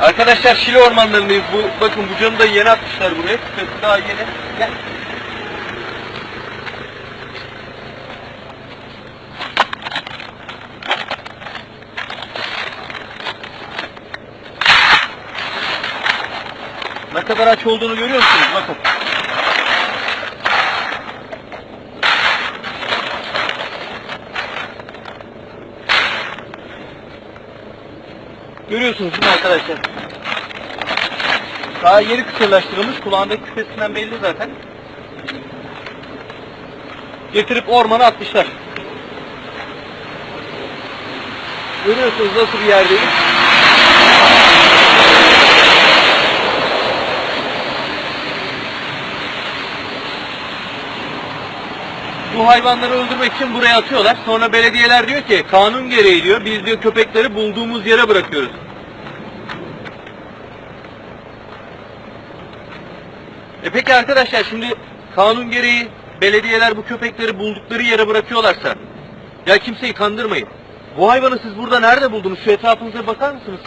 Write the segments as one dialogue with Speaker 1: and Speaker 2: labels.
Speaker 1: Arkadaşlar Şile ormanlarındayız. Bu bakın bu canı da yeni atmışlar buraya. Kısası daha yeni. Gel. Ne kadar aç olduğunu görüyor musunuz? Bakın. Görüyorsunuz değil mi arkadaşlar? Daha yeni kısırlaştırılmış. Kulağındaki küpesinden belli zaten. Getirip ormana atmışlar. Görüyorsunuz nasıl bir yerdeyiz. Bu hayvanları öldürmek için buraya atıyorlar. Sonra belediyeler diyor ki kanun gereği diyor biz diyor köpekleri bulduğumuz yere bırakıyoruz. E peki arkadaşlar şimdi kanun gereği belediyeler bu köpekleri buldukları yere bırakıyorlarsa ya kimseyi kandırmayın. Bu hayvanı siz burada nerede buldunuz? Şu etrafınıza bakar mısınız?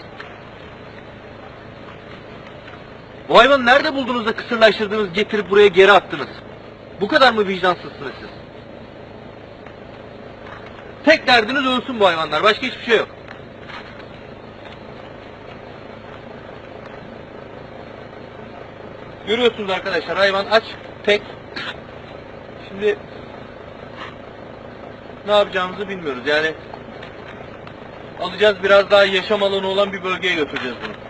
Speaker 1: Bu hayvanı nerede buldunuz da kısırlaştırdınız, getirip buraya geri attınız? Bu kadar mı vicdansızsınız siz? Tek derdiniz ölsün bu hayvanlar. Başka hiçbir şey yok. Görüyorsunuz arkadaşlar hayvan aç, tek. Şimdi ne yapacağımızı bilmiyoruz. Yani alacağız biraz daha yaşam alanı olan bir bölgeye götüreceğiz bunu.